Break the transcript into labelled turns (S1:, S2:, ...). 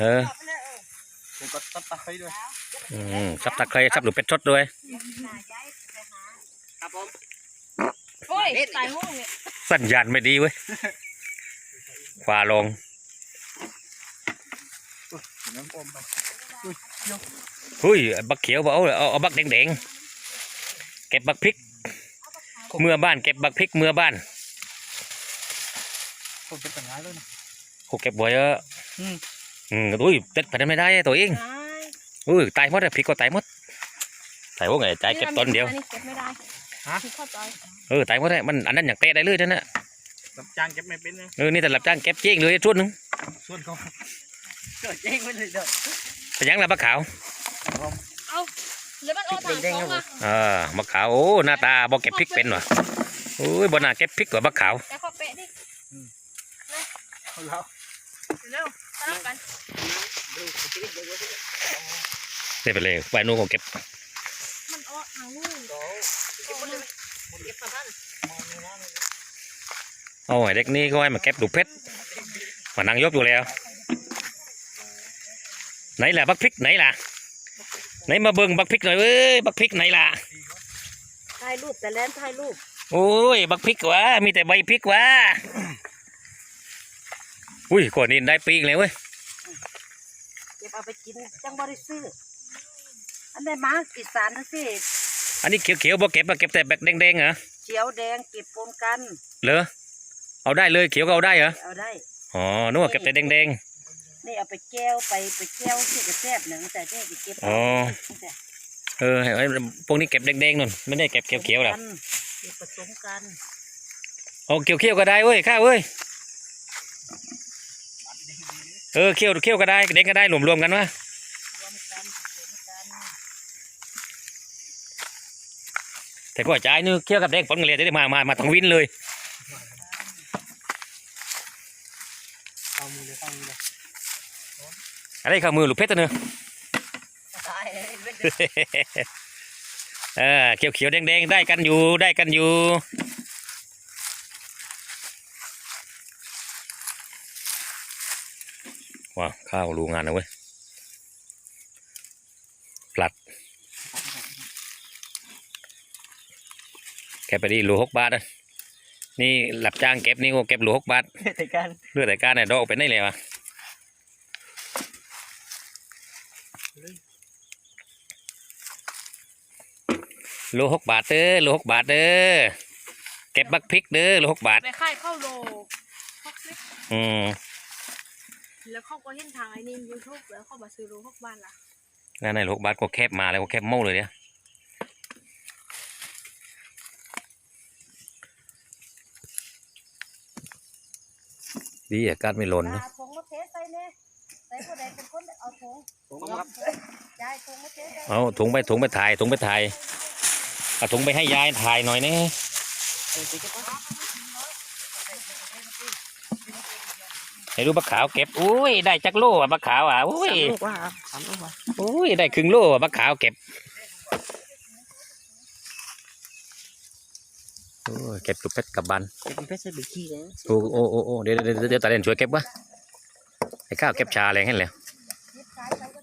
S1: เออ
S2: ผมก็ตัดตะไคร้ด้วย
S1: อืมซับตะไคร้ซับหรือเป็ดชดด้วย
S2: ครับผม
S3: โอ้ยตายห้องเนี่ย
S1: สัญญาณไม่ดีเว้ยฟ้าลง
S2: น้ำอมไป
S1: หุ้ยบักเขียวบอกเอาเอาเอาบักแดงๆเก็บบักพริก เมื่อบ้านเก็บบักพริกเมื่อบ้าน
S2: ผมเป็นปัญหาแล้วนะ
S1: โหเก็บไว้เออ
S2: อืม
S1: อืมอุ้ยเต็ดไปได้ไม่ได้ตัวเอง
S3: ตาย
S1: อุ้ยตายหมดอะพริกก็ตายหมดตายว่าไงตายเก็บต้นเดียว
S3: อันนี้เก็บไม่ได้ที่เข้าใจ
S1: เออตายหมดเลยมันอันนั้นอย่างเตะได้เลยนั่นน่ะ
S2: รับจ้างเก็บไม่เป็นนะ
S1: เออนี่แต่รับจ้างเก็บเจ๊งเลยชุดหนึง
S2: ส่วนเขาเกิดเจ๊งไม่เลยเด้อ
S1: เป็นยังล่ะบักขาว
S3: เอาแล้วมันเอาถังของมา
S1: เออบักขาวโอ้หน้าตาบอกเก็บพริกเป็นว่ะโอ้ยบนหน้าเก็บพริกกว่าบักขาว
S3: แต่ขอเปะดิ
S2: เอาแล้ว
S3: เร็วทะเลาะกัน
S1: เสียไปเลยไปนู่นก็เก็บ
S3: มันเอาถังลูก
S2: เก็บหมดเลยเก็บมาท่านมองในน้ำเลย
S1: เอาไอ้เด็กนี่ก็ให้มาเก็บดูกเพชรมานั่งยกอยู่แล้ว ไหนล่ะบักพริกไหนล่ะ ไหนมาเบิ่งบักพริกหน่อยเว้ยบักพริกไหนล่ะ
S3: ถ่ายรูปแต่แล้วถ่ายรูป
S1: โอ้ยบักพริกวะมีแต่ใบพริกวะ อุ้ยก่อนนี้ได้ปีกเลยเว้ย
S4: เก็บเอาไปกินจังบริซื้ออันได้มาอีสานทั้งสิ
S1: อันนี้เขียวๆบ่เก็บมาเก็บแต่แบบแดงๆเหรอ
S4: เขียวแดงเก็บปนกัน
S1: เหรอเอาได้เลยเขียวก็เอาได้เหรอ
S4: เอาได้
S1: อ๋อนึกว่าเก็บแต่แดง
S4: นี่เอาไปแก้วไปไปแก้วที่กระแทบหนังแต่นี่ไปเก็บ
S1: อ๋อๆเออไอ้พวกนี้เก็บแดงๆนู่นไม่ได้เก็บเขียวๆหรอก
S4: เก็บผสมกัน
S1: เอาเขียวๆก็ได้เว้ยข้าวเว้ย เออเขียวเขียวก็ได้แดงก็ได้รวมๆกันวะ
S4: รวมกันผสมกัน
S1: แต่ก็จ่ายนึกเขียวกับแดงปนกันเลยจะได้มามามาทางวินเลย
S2: เอามือเลยเอามือเลย
S1: อะไรข้าวมือหรือเพชรตัวเนอะ
S4: ตายเลย
S1: เออเขียวเขียวๆแดงๆได้กันอยู่ได้กันอยู่ ว้าวข้าวรูงานนะเว้ยปลัด แกไปดีรูหกบาทนะนี่หลับจ้างเก็บนี่ก็เก็บรูหกบาท
S2: แต่การ
S1: เลือดแต่การเนี่ยดอกไปไหนเลยวะโลหกบาทเด้อโลหกบาทเด้อเก็บบักพริกเด้อโลหกบาท
S3: ไปค่ายเข้าโลพกซิ
S1: อืม
S3: แล้วเขาก็เห็นทางไอ้นี่ยูทูบแล้วเขามาซื้อโลพกบ้านละ
S1: นั่นในโลหกบาทก็แคบมาแล้วก็แคบเมาเลยเนี่ยดีอากาศไม่ร้อนนะ
S4: เอาถุงมาเทใส่เนี่ยใส่ผู้ใดเป็นคนเอาถุง
S2: ผมครับ
S4: ยายถุงมาเทใส่
S1: เอาถุงไปถุงไปถ่ายถุงไปถ่ายเอาถุงไปให้ยายถ่ายหน่อยนี่ ให้ดูบักขาวเก็บอุ้ยได้จักโลอะบักขาวอะอุ้ย
S4: ลูกว่าสามลูกว่า
S1: อุ้ยได้ครึ่งโลอะบักขาวเก็บโอ้ยเก็บลูกเพชรกลับบ้าน
S4: เป็นเพชรบิกี้เลย
S1: โอ้โอ้โอ้โอ้เดี๋ยวเดี๋ยวเดี๋ยวตาเล่นช่วยเก็บวะไอ้ข้าวเก็บชาอะไรให้เลย